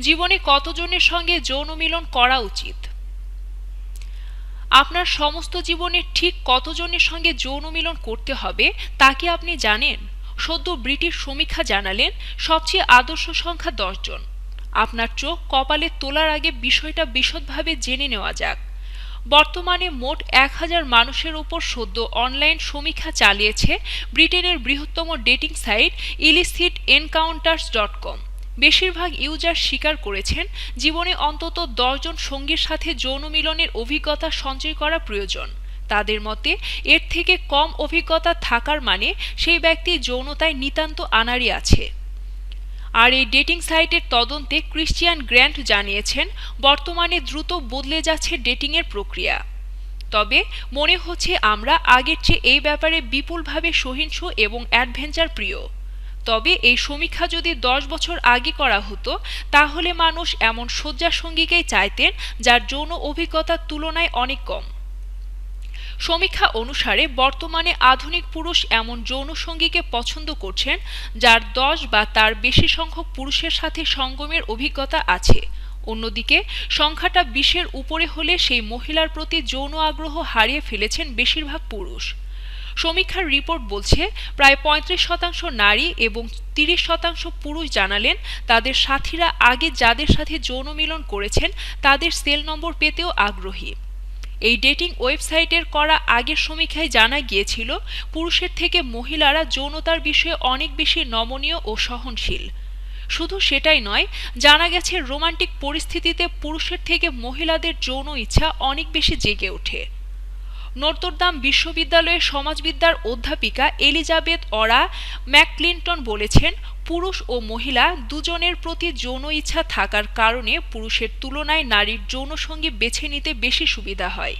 জীবনে কতজনের সঙ্গে যৌন মিলন করা উচিত? আপনার সমস্ত জীবনে ঠিক কতজনের সঙ্গে যৌন মিলন করতে হবে তা কি আপনি জানেন? সদ্য ব্রিটিশ সমীক্ষা জানালেন, সবচেয়ে আদর্শ সংখ্যা জন। আপনার চোখ কপালে তোলার আগে বিষয়টা বিশদভাবে জেনে নেওয়া যাক। বর্তমানে মোট এক হাজার মানুষের উপর সদ্য অনলাইন সমীক্ষা চালিয়েছে ব্রিটেনের বৃহত্তম dating site illicit encounters dot com. বেশিরভাগ ইউজার স্বীকার করেছেন, জীবনে অন্তত দশজন সঙ্গীর সাথে যৌন মিলনের অভিজ্ঞতা সঞ্চয় করা প্রয়োজন। তাদের মতে, এর থেকে কম অভিজ্ঞতা থাকার মানে সেই ব্যক্তি যৌনতায় নিতান্ত আনারি আছে। আর এই ডেটিং সাইটের তদন্তে ক্রিশ্চিয়ান গ্র্যান্ট জানিয়েছেন, বর্তমানে দ্রুত বদলে যাচ্ছে ডেটিংয়ের প্রক্রিয়া। তবে, মনে হচ্ছে আমরা আগের চেয়ে এই ব্যাপারে বিপুলভাবে সহিংস এবং অ্যাডভেঞ্চার প্রিয়। তবে এই সমীক্ষা যদি দশ বছর আগে করা হতো, তাহলে মানুষ এমন শয্যাসঙ্গীকেই চাইতেন যার যৌন অভিজ্ঞতার তুলনায় অনেক কম। সমীক্ষা অনুসারে বর্তমানে আধুনিক পুরুষ এমন যৌন সঙ্গীকে পছন্দ করছেন যার দশ বা তার বেশি সংখ্যক পুরুষের সাথে সঙ্গমের অভিজ্ঞতা আছে। অন্যদিকে, সংখ্যাটা বিশের উপরে হলে সেই মহিলার প্রতি যৌন আগ্রহ হারিয়ে ফেলেছেন বেশিরভাগ পুরুষ। সমীক্ষার রিপোর্ট বলছে, প্রায় পঁয়ত্রিশ শতাংশ নারী এবং তিরিশ শতাংশ পুরুষ জানালেন তাদের সাথীরা আগে যাদের সাথে যৌন মিলন করেছেন, তাদের সেল নম্বর পেতেও আগ্রহী। এই ডেটিং ওয়েবসাইটের করা আগের সমীক্ষায় জানা গিয়েছিল, পুরুষের থেকে মহিলারা যৌনতার বিষয়ে অনেক বেশি নমনীয় ও সহনশীল। শুধু সেটাই নয়, জানা গেছে রোমান্টিক পরিস্থিতিতে পুরুষের থেকে মহিলাদের যৌন ইচ্ছা অনেক বেশি জেগে ওঠে। নর্তরদাম বিশ্ববিদ্যালয়ের সমাজবিদ্যার অধ্যাপিকা এলিজাবেথ অরা ম্যাকক্লিন্টন বলেছেন, পুরুষ ও মহিলা দুজনের প্রতি যৌন ইচ্ছা থাকার কারণে পুরুষের তুলনায় নারীর যৌনসঙ্গী বেছে নিতে বেশি সুবিধা হয়।